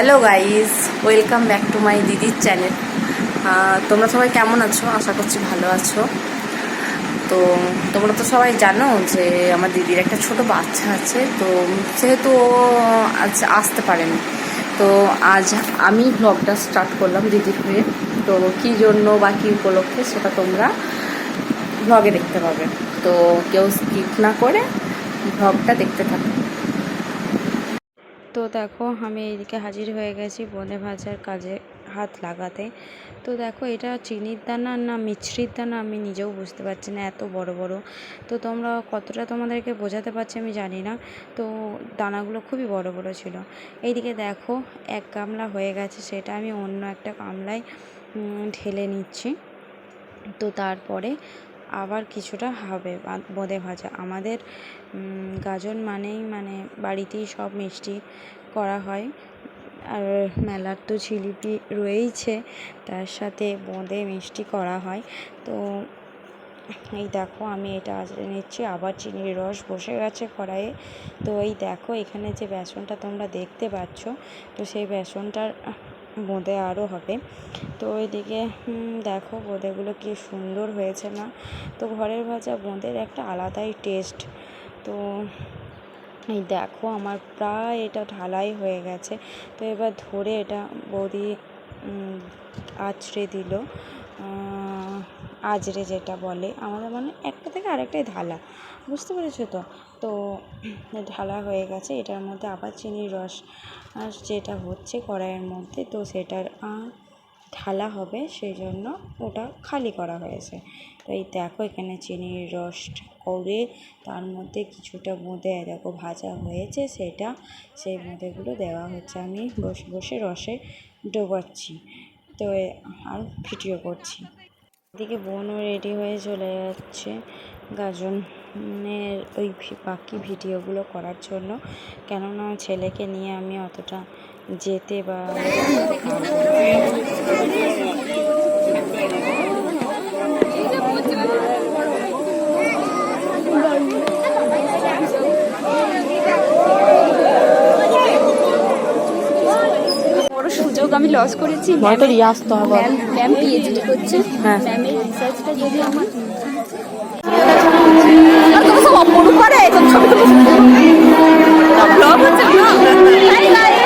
Hello guys, welcome back to my দিদির channel. তোমরা সবাই কেমন আছো? আশা করছি ভালো আছো। তো তোমরা তো সবাই জানো যে আমার দিদির একটা ছোট বাচ্চা আছে, তো সেহেতু আজ আসতে পারেনি। তো আজ আমি ব্লগটা স্টার্ট করলাম দিদির হয়ে। তো কী জন্য বা কী উপলক্ষে সেটা তোমরা ব্লগে দেখতে পাবে। তো কেউ স্কিপ না করে ব্লগটা দেখতে থাকো। দেখো, আমি এইদিকে হাজির হয়ে গেছি বোঁদে ভাজার কাজে হাত লাগাতে। তো দেখো, এটা চিনির দানা না মিছরির দানা আমি নিজেও বুঝতে পারছি না, এত বড় বড়। তো তোমরা কতটা তোমাদেরকে বোঝাতে পারছি আমি জানি না। তো দানাগুলো খুবই বড় বড় ছিল। এইদিকে দেখো, এক গামলা হয়ে গেছে, সেটা আমি অন্য একটা গামলায় ঢেলে নিচ্ছি। তো তারপরে আবার কিছুটা হবে বোঁদে ভাজা। আমাদের গাজন মানেই মানে বাড়িতেই সব মিষ্টি। করা হয়। আর মেলার তো জিলিপি রয়েইছে, তার সাথে বোঁদে মিষ্টি করা হয়। তো এই দেখো, আমি এটা নিচ্ছি। আবার চিনির রস বসে গেছে কড়াইয়ে। তো এই দেখো, এখানে যে বেসনটা তোমরা দেখতে পাচ্ছ, তো সেই বেসনটার বোঁদে আরও হবে। তো ওইদিকে দেখো বোঁদেগুলো কি সুন্দর হয়েছে না? তো ঘরের ভাজা বোঁদের একটা আলাদাই টেস্ট। তো এই দেখো আমার প্রায় এটা ঢালাই হয়ে গেছে। তো এবার ধরে এটা উম, আঁচড়ে দিল। আজরে যেটা বলে আমাদের মানে একটা থেকে আরেকটাই ঢালা। বুঝতে পেরেছ তো? তো ঢালা হয়ে গেছে এটার মধ্যে আবার চিনির রস যেটা হচ্ছে কড়াইয়ের মধ্যে তো সেটার ঢালা হবে সেই জন্য ওটা খালি করা হয়েছে। এই দেখো এখানে চিনির রস করে তার মধ্যে কিছুটা বোঁদে দেখো ভাজা হয়েছে সেটা, সেই বোঁদেগুলো দেওয়া হচ্ছে। আমি বসে বসে রসে ডোবাচ্ছি। তো আর ভিডিও করছি। এদিকে বোনও রেডি হয়ে চলে যাচ্ছে গাজনের ওই বাকি ভিডিওগুলো করার জন্য। কেননা ছেলেকে নিয়ে আমি অতটা যেতে বা আমি লস করেছি তো রিয়াজ তো হবে। ম্যাম পিএইচডি করছে। হ্যাঁ। ম্যামের রিসার্চটা যদি আমার করে ছবি তুলে ব্লগ হচ্ছে ব্লগ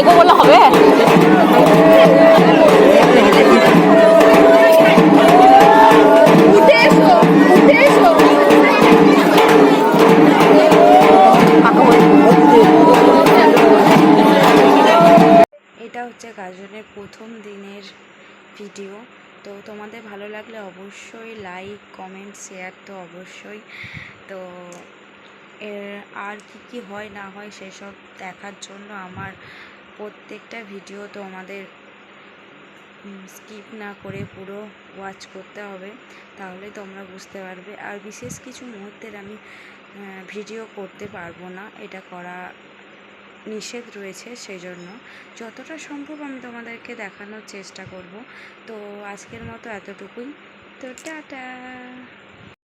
দেখব বললে হবে? এটা হচ্ছে গাজনের প্রথম দিনের ভিডিও। তো তোমাদের ভালো লাগলে অবশ্যই লাইক কমেন্ট শেয়ার তো অবশ্যই। তো এর আর কি কি হয় না হয় সেসব দেখার জন্য আমার প্রত্যেকটা ভিডিও তো আমাদের স্কিপ না করে পুরো ওয়াচ করতে হবে, তাহলে তোমরা বুঝতে পারবে। আর বিশেষ কিছু মুহূর্তের আমি ভিডিও করতে পারব না, এটা করা নিষেধ রয়েছে সেই জন্য যতটা সম্ভব আমি তোমাদেরকে দেখানোর চেষ্টা করব। তো আজকের মতো এতটুকুই। তো টাটা!